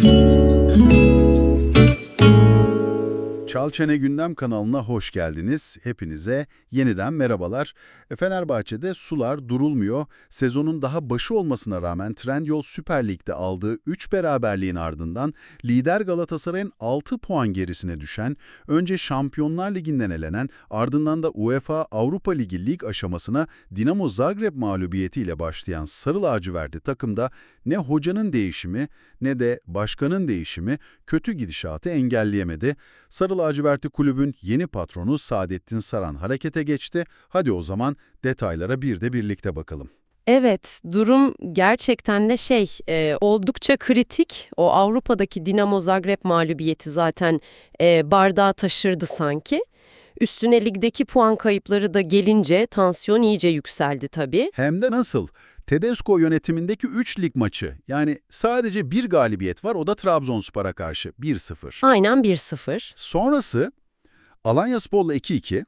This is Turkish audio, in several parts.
嗯。Çalçene Gündem kanalına hoş geldiniz. Hepinize yeniden merhabalar. E, Fenerbahçe'de sular durulmuyor. Sezonun daha başı olmasına rağmen Trendyol Süper Lig'de aldığı 3 beraberliğin ardından lider Galatasaray'ın 6 puan gerisine düşen, önce Şampiyonlar Ligi'nden elenen ardından da UEFA Avrupa Ligi lig aşamasına Dinamo Zagreb mağlubiyetiyle başlayan Sarı Lacivertli takımda ne hocanın değişimi ne de başkanın değişimi kötü gidişatı engelleyemedi. Sarı lacivertli kulübün yeni patronu Saadettin Saran harekete geçti. Hadi o zaman detaylara bir de birlikte bakalım. Evet, durum gerçekten de şey, e, oldukça kritik. O Avrupa'daki Dinamo Zagreb mağlubiyeti zaten e, bardağı taşırdı sanki. Üstüne ligdeki puan kayıpları da gelince tansiyon iyice yükseldi tabii. Hem de nasıl? Tedesco yönetimindeki 3 lig maçı. Yani sadece bir galibiyet var o da Trabzonspor'a karşı 1-0. Aynen 1-0. Sonrası Alanyaspor'la 2-2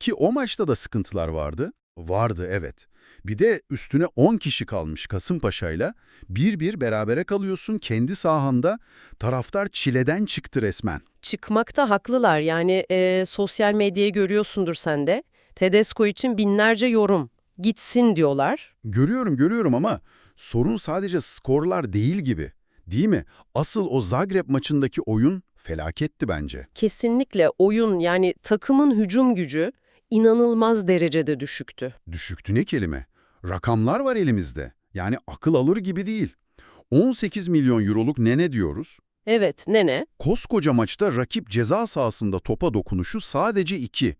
ki o maçta da sıkıntılar vardı. Vardı evet. Bir de üstüne 10 kişi kalmış Kasımpaşa'yla. 1-1 berabere kalıyorsun kendi sahanda. Taraftar çileden çıktı resmen. Çıkmakta haklılar yani e, sosyal medyayı görüyorsundur sen de. Tedesco için binlerce yorum. Gitsin diyorlar. Görüyorum görüyorum ama sorun sadece skorlar değil gibi. Değil mi? Asıl o Zagreb maçındaki oyun felaketti bence. Kesinlikle oyun yani takımın hücum gücü inanılmaz derecede düşüktü. Düşüktü ne kelime? Rakamlar var elimizde. Yani akıl alır gibi değil. 18 milyon euroluk nene diyoruz. Evet, nene? Koskoca maçta rakip ceza sahasında topa dokunuşu sadece 2.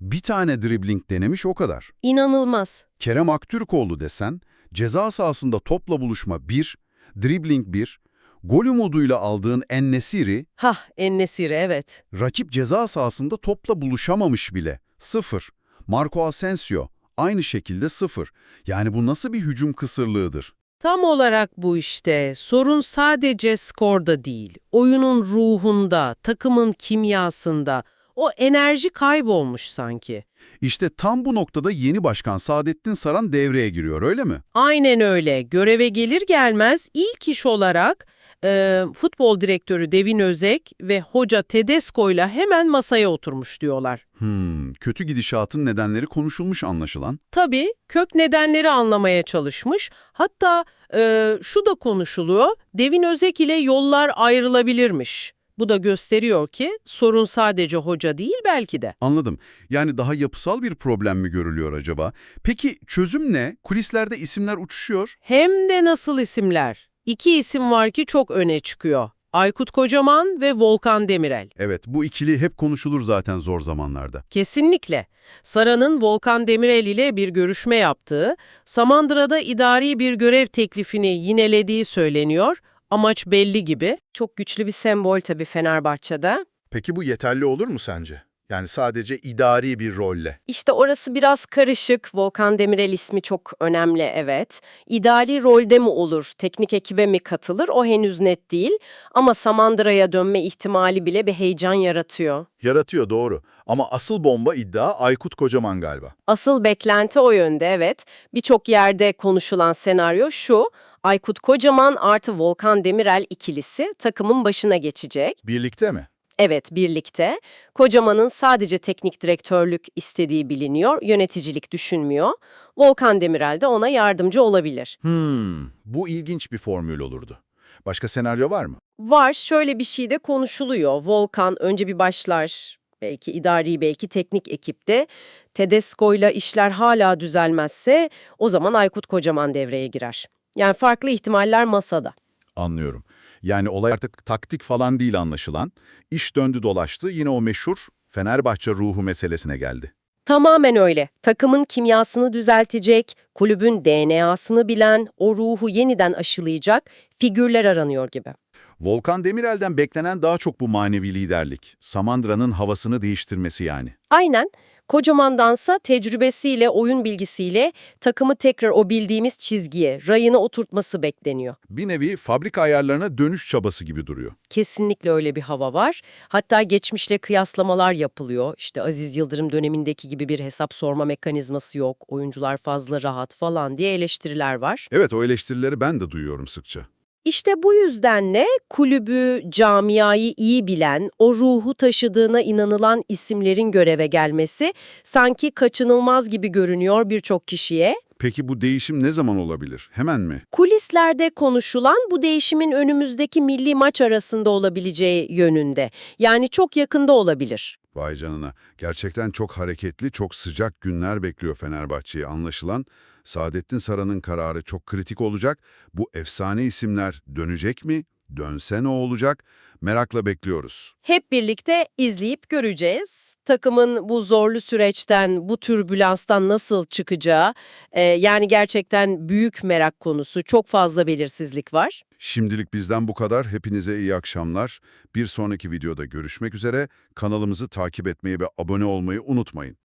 Bir tane dribbling denemiş o kadar. İnanılmaz. Kerem Aktürkoğlu desen, ceza sahasında topla buluşma 1, dribbling 1, gol umuduyla aldığın Ennesiri, Hah, Ennesiri evet. rakip ceza sahasında topla buluşamamış bile. 0. Marco Asensio, aynı şekilde 0. Yani bu nasıl bir hücum kısırlığıdır? Tam olarak bu işte. Sorun sadece skorda değil. Oyunun ruhunda, takımın kimyasında. O enerji kaybolmuş sanki. İşte tam bu noktada yeni başkan Saadettin Saran devreye giriyor öyle mi? Aynen öyle. Göreve gelir gelmez ilk iş olarak e, futbol direktörü Devin Özek ve hoca Tedesco ile hemen masaya oturmuş diyorlar. Hmm, kötü gidişatın nedenleri konuşulmuş anlaşılan. Tabii kök nedenleri anlamaya çalışmış. Hatta e, şu da konuşuluyor. Devin Özek ile yollar ayrılabilirmiş. Bu da gösteriyor ki sorun sadece hoca değil belki de. Anladım. Yani daha yapısal bir problem mi görülüyor acaba? Peki çözüm ne? Kulislerde isimler uçuşuyor. Hem de nasıl isimler. İki isim var ki çok öne çıkıyor. Aykut Kocaman ve Volkan Demirel. Evet, bu ikili hep konuşulur zaten zor zamanlarda. Kesinlikle. Sara'nın Volkan Demirel ile bir görüşme yaptığı, Samandıra'da idari bir görev teklifini yinelediği söyleniyor. Amaç belli gibi. Çok güçlü bir sembol tabii Fenerbahçe'de. Peki bu yeterli olur mu sence? Yani sadece idari bir rolle. İşte orası biraz karışık. Volkan Demirel ismi çok önemli evet. İdari rolde mi olur, teknik ekibe mi katılır o henüz net değil. Ama Samandıra'ya dönme ihtimali bile bir heyecan yaratıyor. Yaratıyor doğru. Ama asıl bomba iddia Aykut Kocaman galiba. Asıl beklenti o yönde evet. Birçok yerde konuşulan senaryo şu. Aykut Kocaman artı Volkan Demirel ikilisi takımın başına geçecek. Birlikte mi? Evet, birlikte. Kocaman'ın sadece teknik direktörlük istediği biliniyor, yöneticilik düşünmüyor. Volkan Demirel de ona yardımcı olabilir. Hmm, bu ilginç bir formül olurdu. Başka senaryo var mı? Var, şöyle bir şey de konuşuluyor. Volkan önce bir başlar, belki idari, belki teknik ekipte. Tedesco'yla işler hala düzelmezse o zaman Aykut Kocaman devreye girer. Yani farklı ihtimaller masada. Anlıyorum. Yani olay artık taktik falan değil anlaşılan. İş döndü dolaştı yine o meşhur Fenerbahçe ruhu meselesine geldi. Tamamen öyle. Takımın kimyasını düzeltecek, kulübün DNA'sını bilen, o ruhu yeniden aşılayacak figürler aranıyor gibi. Volkan Demirel'den beklenen daha çok bu manevi liderlik. Samandıra'nın havasını değiştirmesi yani. Aynen. Kocamandansa tecrübesiyle, oyun bilgisiyle takımı tekrar o bildiğimiz çizgiye, rayına oturtması bekleniyor. Bir nevi fabrika ayarlarına dönüş çabası gibi duruyor. Kesinlikle öyle bir hava var. Hatta geçmişle kıyaslamalar yapılıyor. İşte Aziz Yıldırım dönemindeki gibi bir hesap sorma mekanizması yok, oyuncular fazla rahat falan diye eleştiriler var. Evet o eleştirileri ben de duyuyorum sıkça. İşte bu yüzden ne kulübü, camiayı iyi bilen, o ruhu taşıdığına inanılan isimlerin göreve gelmesi sanki kaçınılmaz gibi görünüyor birçok kişiye. Peki bu değişim ne zaman olabilir? Hemen mi? Kulislerde konuşulan bu değişimin önümüzdeki milli maç arasında olabileceği yönünde. Yani çok yakında olabilir. Vay canına. Gerçekten çok hareketli, çok sıcak günler bekliyor Fenerbahçe'yi anlaşılan. Saadettin Saran'ın kararı çok kritik olacak. Bu efsane isimler dönecek mi? Dönse ne olacak? Merakla bekliyoruz. Hep birlikte izleyip göreceğiz. Takımın bu zorlu süreçten, bu türbülanstan nasıl çıkacağı, e, yani gerçekten büyük merak konusu, çok fazla belirsizlik var. Şimdilik bizden bu kadar. Hepinize iyi akşamlar. Bir sonraki videoda görüşmek üzere. Kanalımızı takip etmeyi ve abone olmayı unutmayın.